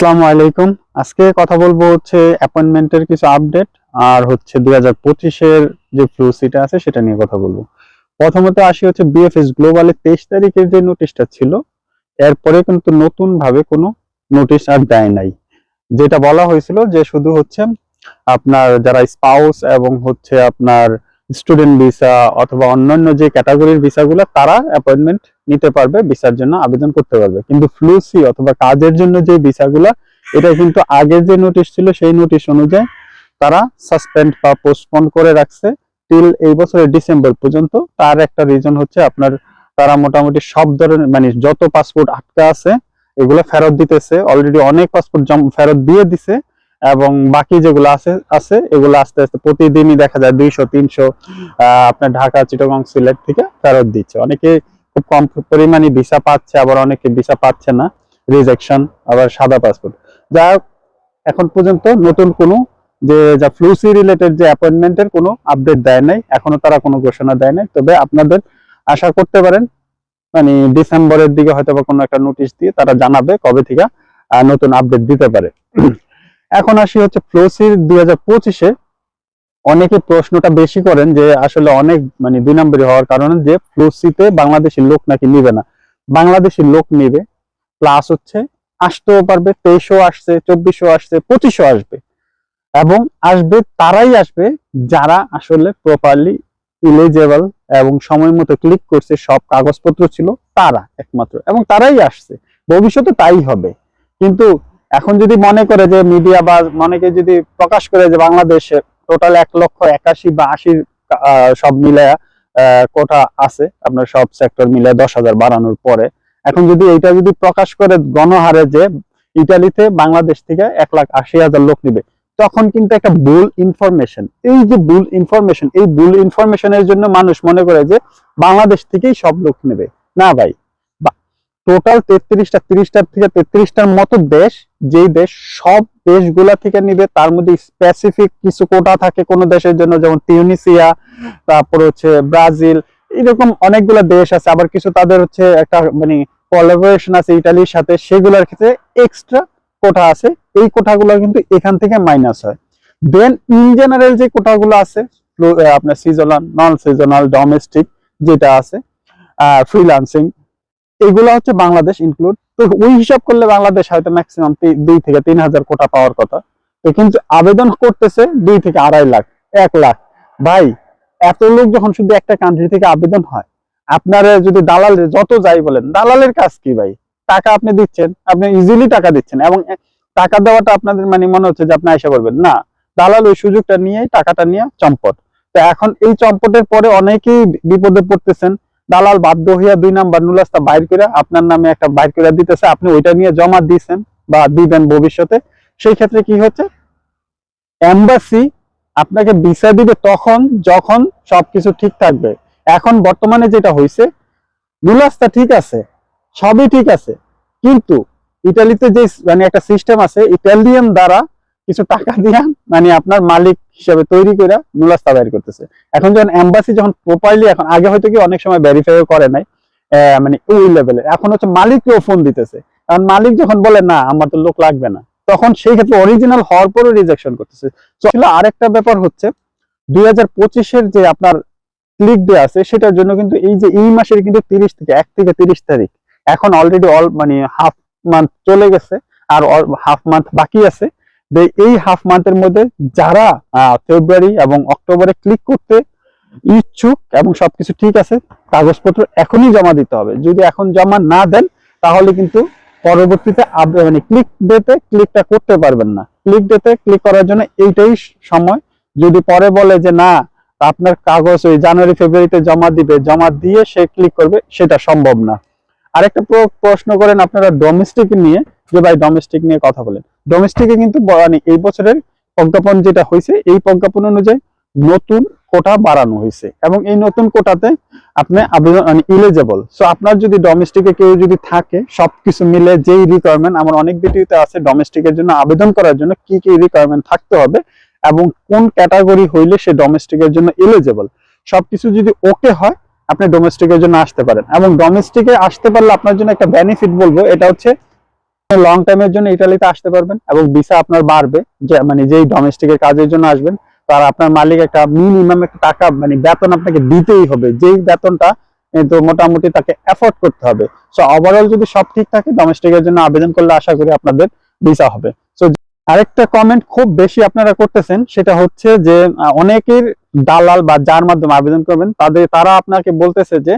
আসসালামু আলাইকুম। আজকে কথা বলব হচ্ছে অ্যাপয়েন্টমেন্টের কিছু আপডেট আর হচ্ছে দুই হাজার পঁচিশের যে ফ্লু সিটা আছে সেটা নিয়ে কথা বলব। প্রথমত আসি হচ্ছে বিএফএস গ্লোবালের তেইশ তারিখের যে নোটিশটা ছিল, এরপরে কিন্তু নতুন ভাবে কোনো নোটিশ আর দেয় নাই। যেটা বলা হয়েছিল যে শুধু হচ্ছে আপনার যারা স্পাউস এবং হচ্ছে আপনার স্টুডেন্ট ভিসা অথবা অন্যান্য যে ক্যাটাগরির ভিসাগুলো তারা অ্যাপয়েন্টমেন্ট নিতে পারবে, ভিসার জন্য আবেদন করতে পারবে। কিন্তু ফ্লুসি অথবা কাজের জন্য যে ভিসাগুলো, এটা কিন্তু আগে যে নোটিশ ছিল, সেই নোটিশ অনুযায়ী তারা সাসপেন্ড বা পোস্টপোন করে রাখছে টিল এই বছরের ডিসেম্বর পর্যন্ত। তার একটা রিজন হচ্ছে আপনার, তারা মোটামুটি সব ধরনের মানে যত পাসপোর্ট আটকা আছে, এগুলো ফেরত দিতেছে। অলরেডি অনেক পাসপোর্ট ফেরত দিয়ে দিছে এবং বাকি যেগুলো আছে আছে, এগুলো আস্তে আস্তে প্রতিদিনই দেখা যায় দুইশো, তিনশো আপনার ঢাকা, চিটাগং, সিলেট থেকে ফেরত দিচ্ছে। অনেকে খুব কম পরিমাণে ভিসা পাচ্ছে, আবার অনেকে ভিসা পাচ্ছে না রিজেকশন আবার সাদা পাসপোর্ট যা এখন পর্যন্ত নতুন কোনো যে, যা ফ্লুসি রিলেটেড যে অ্যাপয়েন্টমেন্টের কোনো আপডেট দেয় নাই, এখনও তারা কোনো ঘোষণা দেয় নাই। তবে আপনাদের আশা করতে পারেন মানে ডিসেম্বরের দিকে হয়তো বা কোনো একটা নোটিশ দিয়ে তারা জানাবে কবে থেকে নতুন আপডেট দিতে পারে। এখন আসি হচ্ছে ফ্লোসির দুই হাজার পঁচিশে। অনেকে প্রশ্নটা বেশি করেন যে আসলে অনেক মানে দুই নম্বরই হওয়ার কারণে যে ফ্লোসিতে বাংলাদেশি লোক নাকি নিবে না। বাংলাদেশের লোক নিবে প্লাস হচ্ছে আসতেও পারবে, তেইশও আসছে, চব্বিশও আসছে, পঁচিশও আসবে। এবং আসবে, তারাই আসবে যারা আসলে প্রপারলি ইলিজেবল এবং সময় মতো ক্লিক করছে, সব কাগজপত্র ছিল তারা একমাত্র। এবং তারাই আসছে। ভবিষ্যতে তাই হবে। কিন্তু এখন যদি মনে করে যে মিডিয়া বা অনেকে যদি প্রকাশ করে যে বাংলাদেশে টোটাল এক লক্ষ একাশি বা আশির সব মিলে কোটা আছে। আপনার সব সেক্টর মিলে দশ হাজার বাড়ানোর পরে। এখন যদি এইটা যদি প্রকাশ করে গণহারে যে ইটালিতে বাংলাদেশ থেকে এক লাখ আশি হাজার লোক নিবে, তখন কিন্তু একটা ভুল ইনফরমেশন এই যে ভুল ইনফরমেশন এই ভুল ইনফরমেশনের জন্য মানুষ মনে করে যে বাংলাদেশ থেকেই সব লোক নেবে। না ভাই টোটাল তেত্রিশটা, তিরিশটার থেকে তেত্রিশটার মতো দেশ যেই দেশ সব দেশগুলা থেকে নিবে, তার মধ্যে স্পেসিফিক কিছু কোটা থাকে কোনো দেশের জন্য, যেমন তিউনিসিয়া তারপর হচ্ছে ব্রাজিল এরকম অনেকগুলো দেশ আছে। আবার কিছু তাদের হচ্ছে একটা মানে কোলাবোরেশন আছে ইটালির সাথে, সেগুলোর ক্ষেত্রে এক্সট্রা কোটা আছে। এই কোটাগুলো কিন্তু এখান থেকে মাইনাস হয়। দেন ইন জেনারেল যে কোটাগুলো আছে আপনার সিজনাল নন সিজনাল ডোমেস্টিক যেটা আছে ফ্রিল্যান্সিং এগুলো হচ্ছে বাংলাদেশ ইনক্লুড তো ওই হিসাব করলে বাংলাদেশ হয়তো ম্যাক্সিমাম দুই থেকে তিন হাজার কোটা পাওয়ার কথা। তো কিন্তু আবেদন করতেছে দুই থেকে আড়াই লাখ, এক লাখ। ভাই, এত লোক যখন শুধু একটা কান্ট্রি থেকে আবেদন হয়, আপনারা যদি দালাল যত যাই বলেন, দালালের কাজ কি ভাই? টাকা আপনি দিচ্ছেন, আপনি ইজিলি টাকা দিচ্ছেন এবং টাকা দেওয়াটা আপনাদের মানে মনে হচ্ছে যে আপনি আশা করবেন। না, দালাল ওই সুযোগটা নিয়ে টাকাটা নিয়ে চম্পট। তো এখন এই চম্পটের পরে অনেকেই বিপদে পড়তেছেন। দালাল বাধ্য হইয়া দুই নাম্বার নুলাস্তা বাইর করে আপনার নামে একটা বাইর করে দিতেছে, আপনি ওইটা নিয়ে জমা দিয়েছেন বা দিবেন ভবিষ্যতে। সেই ক্ষেত্রে কি হচ্ছে? এম্বাসি আপনাকে ভিসা দিবে তখন যখন সবকিছু ঠিক থাকবে। এখন বর্তমানে যেটা হয়েছে নুলাস্তা ঠিক আছে, সবই ঠিক আছে। কিন্তু ইটালিতে যে মানে একটা সিস্টেম আছে, ইটালিয়ান দ্বারা কিছু টাকা দিয়া মানে আপনার মালিক হিসেবে তৈরি করে নুলাস্তা বাইর করতেছে। এখন যখন এম্বাসি যখন প্রপারলি এখন আগে হয়তো কি অনেক সময় ভেরিফাইও করে নাই মানে ওই লেভেলের এখন হচ্ছে মালিককেও ফোন দিতেছে। কারণ মালিক যখন বলে, না, আমার তো লোক লাগবে না, তখন সেই ক্ষেত্রে অরিজিনাল হওয়ার পরও রিজেকশন করতেছে। আসলে আরেকটা ব্যাপার হচ্ছে, দুই হাজার পঁচিশের যে আপনার ক্লিক ডে আছে, সেটার জন্য কিন্তু এই যে এই মাসের কিন্তু তিরিশ থেকে, এক থেকে তিরিশ তারিখ। এখন অলরেডি অল মানে হাফ মান্থ চলে গেছে, আর হাফ মান্থ বাকি আছে। যে এই হাফ মান্থের মধ্যে যারা ফেব্রুয়ারি এবং অক্টোবরে ক্লিক করতে ইচ্ছুক এবং সবকিছু ঠিক আছে, কাগজপত্র এখনই জমা দিতে হবে। যদি এখন জমা না দেন, তাহলে কিন্তু পরবর্তীতে মানে ক্লিক ডেতে ক্লিকটা করতে পারবেন না। ক্লিক ডেতে ক্লিক করার জন্য এইটাই সময়। যদি পরে বলে যে না, আপনার কাগজ ওই জানুয়ারি ফেব্রুয়ারিতে জমা দিবে, জমা দিয়ে সে ক্লিক করবে, সেটা সম্ভব না। আরেকটা প্রশ্ন করেন আপনারা ডোমেস্টিক নিয়ে। যে ভাই ডোমেস্টিক নিয়ে কথা বলেন। ডোমেস্টিকে কিন্তু মানে এই বছরের প্রজ্ঞাপন যেটা হয়েছে, এই প্রজ্ঞাপন অনুযায়ী নতুন কোটা বাড়ানো হয়েছে এবং এই নতুন কোটাতে আপনি আবেদন মানে ইলিজেবল সো আপনার যদি ডোমেস্টিকে কেউ যদি থাকে, সবকিছু মিলে যেই রিকোয়ারমেন্ট আমার অনেক ভিডিওতে আছে ডোমেস্টিকের জন্য আবেদন করার জন্য কি কি রিকোয়ারমেন্ট থাকতে হবে এবং কোন ক্যাটাগরি হইলে সে ডোমেস্টিকের জন্য এলিজেবল সবকিছু যদি ওকে হয়, আপনি ডোমেস্টিকের জন্য আসতে পারেন এবং ডোমেস্টিকে আসতে পারলে আপনার জন্য একটা বেনিফিট বলব, এটা হচ্ছে লং টাইমের জন্য ইটালিতে আসতে পারবেন এবং ভিসা আপনার বাড়বে মানে যেই ডোমেস্টিকের কাজের জন্য আসবেন, তার আপনার মালিক একটা মিনিমাম একটা টাকা মানে বেতন আপনাকে দিতেই হবে। যেই বেতনটা কিন্তু মোটামুটি তাকে এফোর্ড করতে হবে। সো ওভারঅল যদি সব ঠিক থাকে ডোমেস্টিকের জন্য আবেদন করলে আশা করি আপনাদের ভিসা হবে। সো আরেকটা কমেন্ট খুব বেশি আপনারা করতেছেন, সেটা হচ্ছে যে অনেকের দালাল বা যার মাধ্যমে আবেদন করবেন, তাদের, তারা আপনাকে বলতেছে যে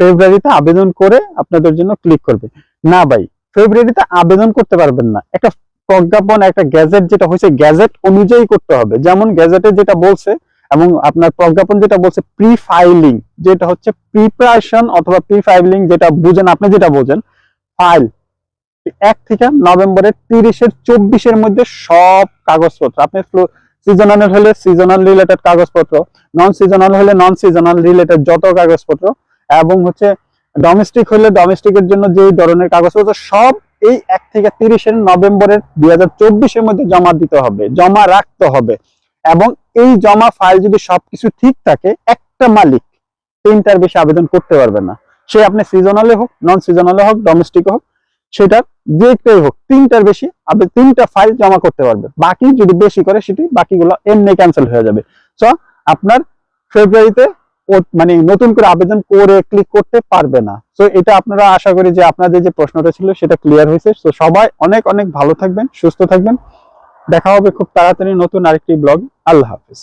ফেব্রুয়ারিতে আবেদন করে আপনাদের জন্য ক্লিক করবে। না ভাই ফেব্রুয়ারিতে আবেদন করতে পারবেন না। একটা প্রজ্ঞাপন, একটা গ্যাজেট যেটা হয়েছে, গ্যাজেট অনুযায়ী করতে হবে। যেমন গ্যাজেটে যেটা বলছে এবং আপনার প্রজ্ঞাপন যেটা বলছে প্রি ফাইলিং যেটা হচ্ছে প্রিপারেশন অথবা প্রি ফাইলিং যেটা বুঝেন, আপনি যেটা বোঝেন ফাইল এক থেকে নভেম্বরের তিরিশের চব্বিশের মধ্যে সব কাগজপত্র, আপনি সিজনাল হলে সিজনাল রিলেটেড কাগজপত্র নন সিজনাল হলে নন সিজনাল রিলেটেড যত কাগজপত্র, এবং হচ্ছে ডোমেস্টিক হলে ডোমেস্টিকের জন্য যে ধরনের কাগজপত্র সব এই এক থেকে তিরিশের নভেম্বরের দুই চব্বিশের মধ্যে জমা দিতে হবে, জমা রাখতে হবে। এবং এই জমা ফাইল যদি সবকিছু ঠিক থাকে, একটা মালিক তিনটার বেশি আবেদন করতে পারবে না। সে আপনি সিজনালে হোক নন সিজনালে হোক ডোমেস্টিক হোক, সেটা যেটাই হোক তিনটার বেশি আপনি তিনটা ফাইল জমা করতে পারবে। বাকি যদি বেশি করে সেটি বাকিগুলো এমনি ক্যান্সেল হয়ে যাবে। সো আপনার ফেব্রুয়ারিতে মানে নতুন করে আবেদন করে ক্লিক করতে পারবে না। তো এটা আপনারা আশা করি যে আপনাদের যে প্রশ্নটা ছিল সেটা ক্লিয়ার হয়েছে। তো সবাই অনেক অনেক ভালো থাকবেন, সুস্থ থাকবেন। দেখা হবে খুব তাড়াতাড়ি নতুন আরেকটি ব্লগ আল্লাহ হাফিজ।